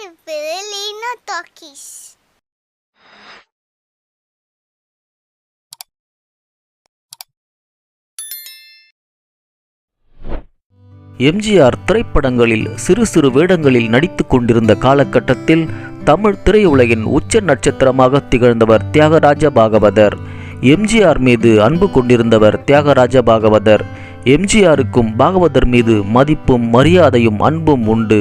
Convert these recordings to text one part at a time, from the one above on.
de Leena talkies MGR திரைப்படங்களில் சிறு சிறு வேடங்களில் நடித்து கொண்டிருந்த காலகட்டத்தில் தமிழ் திரையுலகின் உச்ச நட்சத்திரமாக திகழ்ந்தவர் தியாகராஜ பாகவதர். எம்ஜிஆர் மீது அன்பு கொண்டிருந்தவர் தியாகராஜ பாகவதர். எம்ஜிஆருக்கும் பாகவதர் மீது மதிப்பும் மரியாதையும் அன்பும் உண்டு.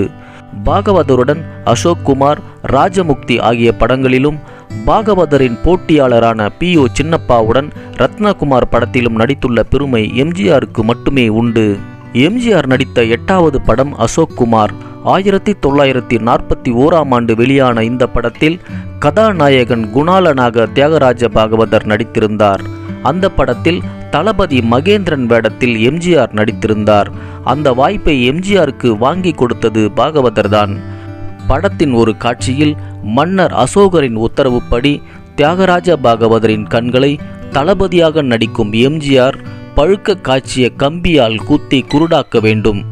பாகவதருடன் அசோக் குமார் ராஜமுக்தி ஆகிய படங்களிலும் பாகவதரின் போட்டியாளரான பி ஓ சின்னப்பாவுடன் ரத்னகுமார் படத்திலும் நடித்துள்ள பெருமை எம்ஜிஆருக்கு மட்டுமே உண்டு. எம்ஜிஆர் நடித்த எட்டாவது படம் அசோக் குமார். ஆயிரத்தி தொள்ளாயிரத்தி நாற்பத்தி ஓராம் ஆண்டு வெளியான இந்த படத்தில் கதாநாயகன் குணாலனாக தியாகராஜ பாகவதர் நடித்திருந்தார். அந்த படத்தில் தளபதி மகேந்திரன் வேடத்தில் எம்ஜிஆர் நடித்திருந்தார். அந்த வாய்ப்பை எம்ஜிஆருக்கு வாங்கி கொடுத்தது பாகவதர் தான் படத்தின் ஒரு காட்சியில் மன்னர் அசோகரின் உத்தரவுப்படி தியாகராஜ பாகவதரின் கண்களை தளபதியாக நடிக்கும் எம்ஜிஆர் பழுக்க காய்ச்சிய கம்பியால் குத்தி குருடாக்க வேண்டும்.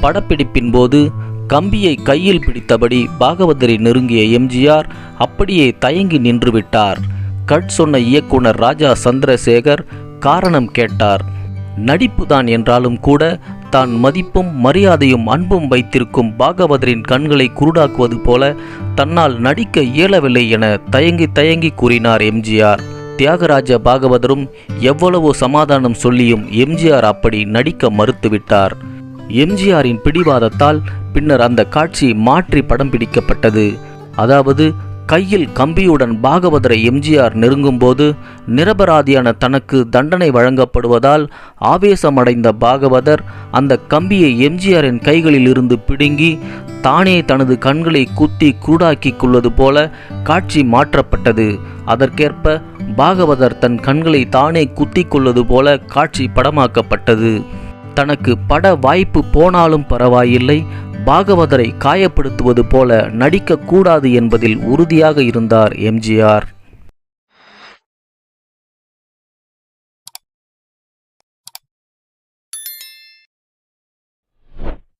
படப்பிடிப்பின் போது கம்பியை கையில் பிடித்தபடி பாகவதரை நெருங்கிய எம்ஜிஆர் அப்படியே தயங்கி நின்றுவிட்டார் கட் சொன்ன இயக்குனர் ராஜா சந்திரசேகர் காரணம் கேட்டார். நடிப்புதான் என்றாலும் கூட தான் மதிப்பும் மரியாதையும் அன்பும் வைத்திருக்கும் பாகவதரின் கண்களை குருடாக்குவது போல தன்னால் நடிக்க இயலவில்லை என தயங்கி தயங்கி கூறினார் எம்ஜிஆர். தியாகராஜ பாகவதரும் எவ்வளவோ சமாதானம் சொல்லியும் எம்ஜிஆர் அப்படி நடிக்க மறுத்துவிட்டார். எம்ஜிஆரின் பிடிவாதத்தால் பின்னர் அந்த காட்சி மாற்றி படம் பிடிக்கப்பட்டது. அதாவது கையில் கம்பியுடன் பாகவதரை எம்ஜிஆர் நெருங்கும்போது நிரபராதியான தனக்கு தண்டனை வழங்கப்படுவதால் ஆவேசமடைந்த பாகவதர் அந்த கம்பியை எம்ஜிஆரின் கைகளில் இருந்து பிடுங்கி தானே தனது கண்களை குத்தி குருடாக்கிக் கொள்வது போல காட்சி மாற்றப்பட்டது. அதற்கேற்ப பாகவதர் தன் கண்களை தானே குத்தி கொள்வது போல காட்சி படமாக்கப்பட்டது. தனக்கு பட வாய்ப்பு போனாலும் பரவாயில்லை பாகவதரை காயப்படுத்துவது போல நடிக்கக்கூடாது என்பதில் உறுதியாக இருந்தார் எம்ஜிஆர்.